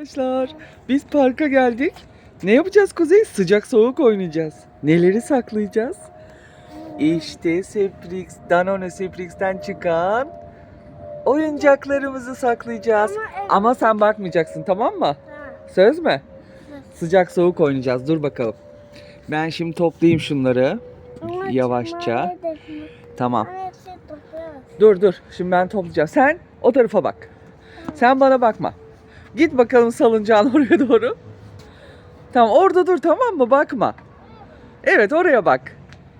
Arkadaşlar biz parka geldik. Ne yapacağız Kuzey? Sıcak soğuk oynayacağız. Neleri saklayacağız? İşte Seprix, Danone Seprix'ten çıkan oyuncaklarımızı saklayacağız. Ama evet. Ama sen bakmayacaksın tamam mı? Ha. Söz mü? Söz. Sıcak soğuk oynayacağız. Dur bakalım. Ben şimdi toplayayım şunları. Ama Yavaşça. Tamam. Dur dur. Şimdi ben toplayacağım. Sen o tarafa bak. Sen bana bakma. Git bakalım salıncağın oraya doğru. Tamam orada dur tamam mı? Bakma. Evet oraya bak.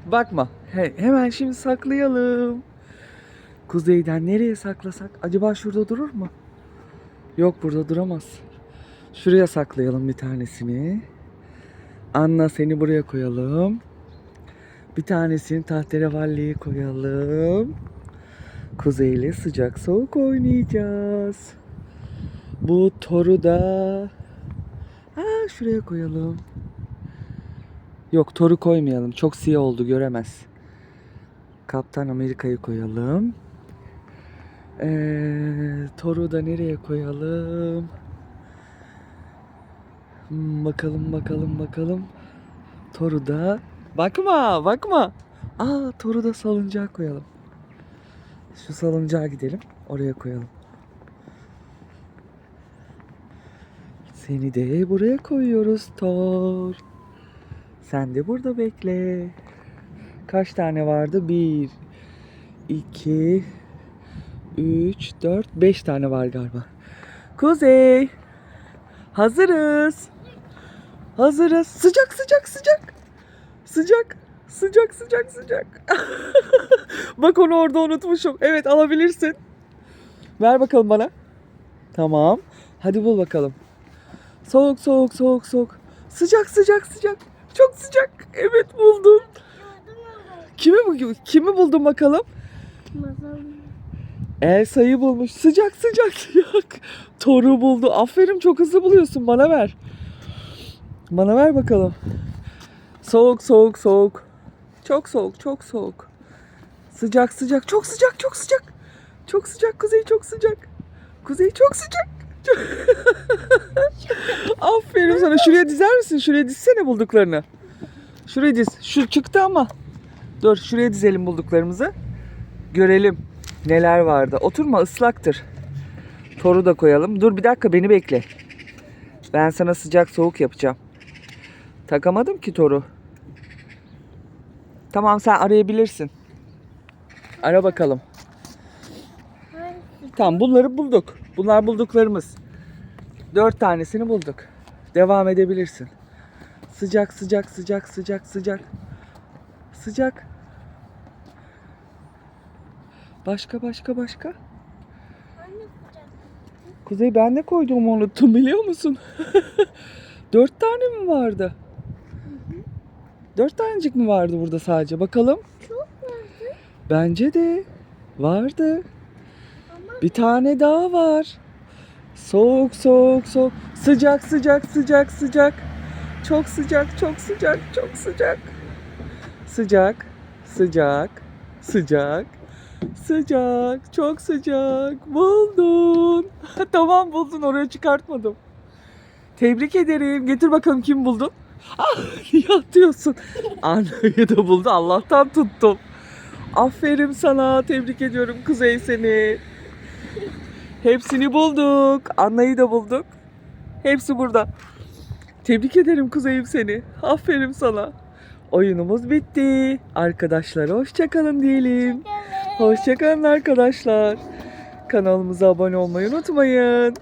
Bakma. He- hemen şimdi saklayalım. Kuzeyden nereye saklasak? Acaba şurada durur mu? Yok burada duramaz. Şuraya saklayalım bir tanesini. Anna seni buraya koyalım. Bir tanesini tahterevalliye koyalım. Kuzeyle sıcak soğuk oynayacağız. Bu toru da ha şuraya koyalım. Yok toru koymayalım. Çok siyah oldu göremez. Kaptan Amerika'yı koyalım. Ee, toru da nereye koyalım? Hmm, bakalım bakalım bakalım. Toru da bakma bakma. Aa toru da salıncağa koyalım. Şu salıncağa gidelim. Oraya koyalım. Seni de buraya koyuyoruz Thor. Sen de burada bekle. Kaç tane vardı? Bir, iki, üç, dört, beş tane var galiba. Kuzey. Hazırız. Hazırız. Sıcak sıcak sıcak. Sıcak. Sıcak sıcak sıcak. Bak onu orada unutmuşum. Evet alabilirsin. Ver bakalım bana. Tamam. Hadi bul bakalım. Soğuk soğuk soğuk soğuk. Sıcak sıcak sıcak. Çok sıcak. Evet buldum. Kimi bu- kimi buldun bakalım? Elsa'yı bulmuş. Sıcak sıcak sıcak. Toru buldu. Aferin çok hızlı buluyorsun. Bana ver. Bana ver bakalım. Soğuk soğuk soğuk. Çok soğuk çok soğuk. Sıcak sıcak çok sıcak çok sıcak. Çok sıcak kuzey çok sıcak. Kuzey çok sıcak. Aferin sana. Şuraya dizer misin? Şuraya dizsene bulduklarını. Şuraya diz. Şu çıktı ama. Dur şuraya dizelim bulduklarımızı. Görelim neler vardı. Oturma ıslaktır. Toru da koyalım. Dur bir dakika beni bekle. Ben sana sıcak soğuk yapacağım. Takamadım ki toru. Tamam sen arayabilirsin. Ara bakalım. Tamam bunları bulduk. Bunlar bulduklarımız. Dört tanesini bulduk. Devam edebilirsin. Sıcak sıcak sıcak sıcak sıcak. Sıcak. Başka başka başka. Kuzey ben de koyduğumu unuttum biliyor musun? Dört tane mi vardı? Dört tanecik mi vardı burada sadece? Bakalım. Çok vardı Bence de vardı. Bir tane daha var. Soğuk soğuk soğuk. Sıcak sıcak sıcak sıcak. Çok sıcak çok sıcak çok sıcak. Sıcak sıcak sıcak. Sıcak çok sıcak. Buldun. tamam buldun oraya çıkartmadım. Tebrik ederim. Getir bakalım kim buldun? Ah, niye atıyorsun? Anna'yı da buldu. Allah'tan tuttum. Aferin sana. Tebrik ediyorum Kuzey seni. Hepsini bulduk. Anna'yı da bulduk. Hepsi burada. Tebrik ederim Kuzey'im seni. Aferin sana. Oyunumuz bitti. Arkadaşlar hoşçakalın diyelim. Hoşçakalın arkadaşlar. Kanalımıza abone olmayı unutmayın.